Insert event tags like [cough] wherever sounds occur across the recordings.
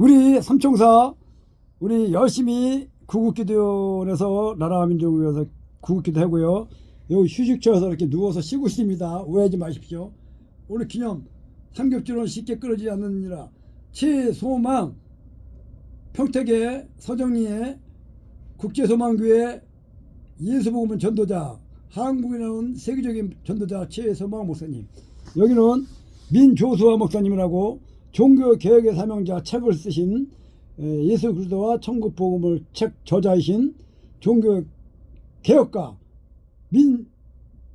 우리 삼총사 우리 열심히 구국기도원에서 나라 민족을 위해서 구국기도 하고요. 여기 휴식처에서 이렇게 누워서 쉬고 있습니다. 오해하지 마십시오. 오늘 기념 삼겹줄은 쉽게 끊어지지 않느니라. 최소망 평택의 서정리의 국제소망교회 예수복음 전도자 한국에 나온 세계적인 전도자 최소망 목사님 여기는 민조수아 목사님이라고 종교개혁의 사명자 책을 쓰신 에, 예수 그리스도와 천국 복음을 책 저자이신 종교 개혁가 민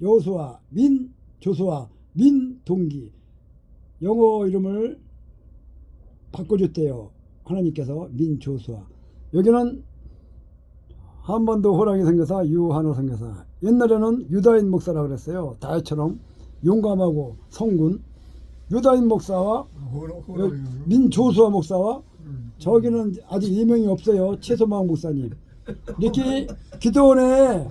여수아 민조수아 민동기. 영어 이름을 바꿔줬대요. 하나님께서 민 조수아. 여기는 한반도 호랑이 선교사 유한호 선교사. 옛날에는 유다인 목사라 그랬어요. 다이처럼 용감하고 성군 유다인 목사와. 민조수아 목사와 저기는 아직 이명이 없어요. 최소망 목사님. 이렇게 기도원에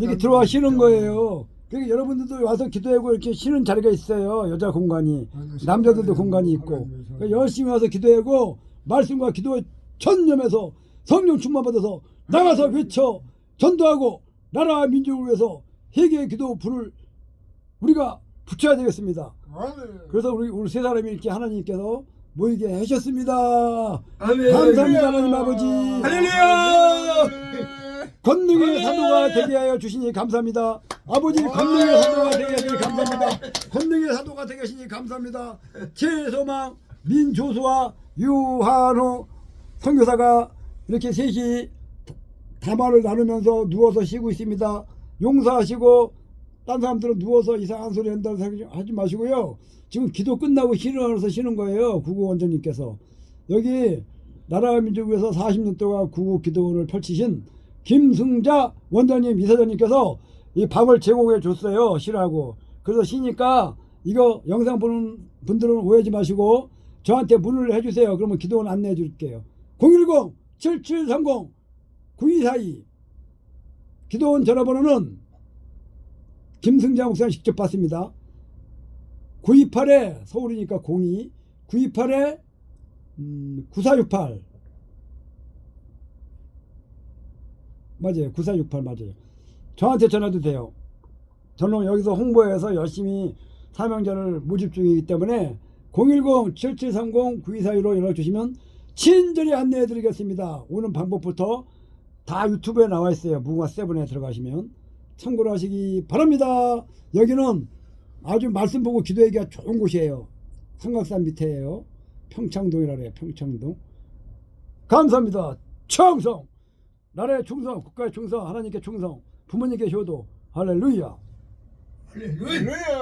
이렇게 들어와 쉬는 거예요. 그러니까 여러분들도 와서 기도하고 이렇게 쉬는 자리가 있어요. 여자 공간이. 남자들도 공간이 있고. 그러니까 열심히 와서 기도하고 말씀과 기도에 전념해서 성령 충만 받아서 나가서 외쳐 전도하고 나라 민족을 위해서 회개의 기도 불을 우리가 붙여야 되겠습니다 아멘. 그래서 우리 우리 세 사람이 이렇게 하나님께서 모이게 하셨습니다. 아멘. 감사합니다 하나님 아버지. 할렐루야! [laughs] 권능의 사도가 되게 하여 주시니 감사합니다. 아버지 권능의 사도가 되게 하시니 감사합니다. 권능의 사도가 되게 하시니 감사합니다. 최소망 민조수와 유한호 선교사가 이렇게 셋이 담화를 나누면서 누워서 쉬고 있습니다. 용서하시고 딴 사람들은 누워서 이상한 소리 한다고 생각하지 마시고요. 지금 기도 끝나고 일어나서 쉬는 거예요. 구구 원장님께서. 여기 나라와 민족을 위해서 40년 동안 구구 기도를 펼치신 김승자 원장님 이사장님께서 이 밥을 제공해 줬어요. 쉬라고. 그래서 쉬니까 이거 영상 보는 분들은 오해하지 마시고 저한테 문의를 해주세요. 그러면 기도원 안내해 줄게요. 010-7730-9242 기도원 전화번호는 김승자 목사님 직접 받습니다. 928에 서울이니까 02 928에 음, 9468 맞아요. 9468 맞아요. 저한테 전화도 돼요. 저는 여기서 홍보해서 열심히 사명자를 모집 중이기 때문에 010-7730-9242로 연락 주시면 친절히 안내해 드리겠습니다. 오는 방법부터 다 유튜브에 나와 있어요. 무궁화 세븐에 들어가시면 참고로 하시기 바랍니다. 여기는 아주 말씀 보고 기도하기가 좋은 곳이에요. 삼각산 밑에예요. 평창동이라 그래요. 평창동. 감사합니다. 충성! 나라의 충성, 국가의 충성, 하나님께 충성, 부모님께 효도. 할렐루야. 할렐루야.